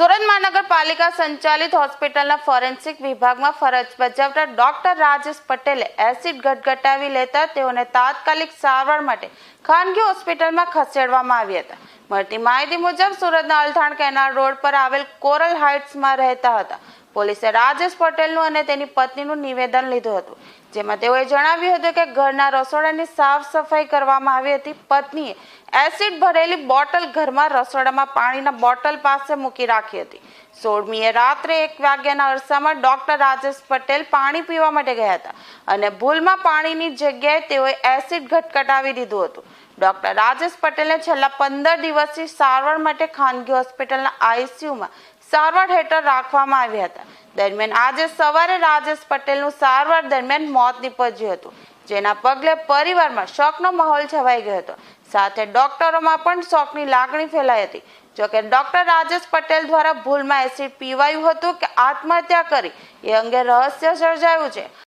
મહાનગરપાલિકા સંચાલિત હોસ્પિટલના ફોરેન્સિક વિભાગમાં ફરજ બજાવતા ડોક્ટર રાજેશ પટેલે એસિડ ગટગટાવી લેતા તેઓને તાત્કાલિક સારવાર માટે ખાનગી હોસ્પિટલમાં ખસેડવામાં આવ્યા હતા. મળતી માહિતી મુજબ સુરતના અલથાણ કેનાલ રોડ પર આવેલ કોરલ હાઇટ્સમાં રહેતા હતા. પોલીસે રાજેશ પટેલનું અને તેની પત્નીનું નિવેદન લીધું હતું. જેમાં તેઓએ જણાવ્યું હતું કે ઘરના રસોડાની સાફ સફાઈ કરવામાં આવી હતી. પત્નીએ એસિડ ભરેલી બોટલ ઘરમાં રસોડામાં પાણીના બોટલ પાસે મૂકી રાખી હતી. સોળમીએ રાત્રે એક વાગ્યાના અરસામાં ડોક્ટર રાજેશ પટેલ પાણી પીવા માટે ગયા હતા અને ભૂલમાં પાણીની જગ્યાએ તેઓએ એસિડ ઘટઘટાવી દીધું હતું. ડોક્ટર રાજેશ પટેલને છેલ્લા પંદર દિવસથી સારવાર માટે ખાનગી હોસ્પિટલના આઈસીયુમાં સારવાર હેઠળ રાખવામાં આવ્યા હતા. દરમિયાન આજે સવારે રાજેશ પટેલનું સારવાર દરમિયાન મોત નીપજ્યું હતું, જેના પગલે પરિવારમાં શોકનો માહોલ છવાઈ ગયો હતો. સાથે ડોક્ટરોમાં પણ શોકની લાગણી ફેલાઈ હતી. જોકે ડોક્ટર રાજેશ પટેલ દ્વારા ભૂલમાં એસિડ પીવાયું હતું કે આત્મહત્યા કરી એ અંગે રહસ્ય સર્જાયું છે.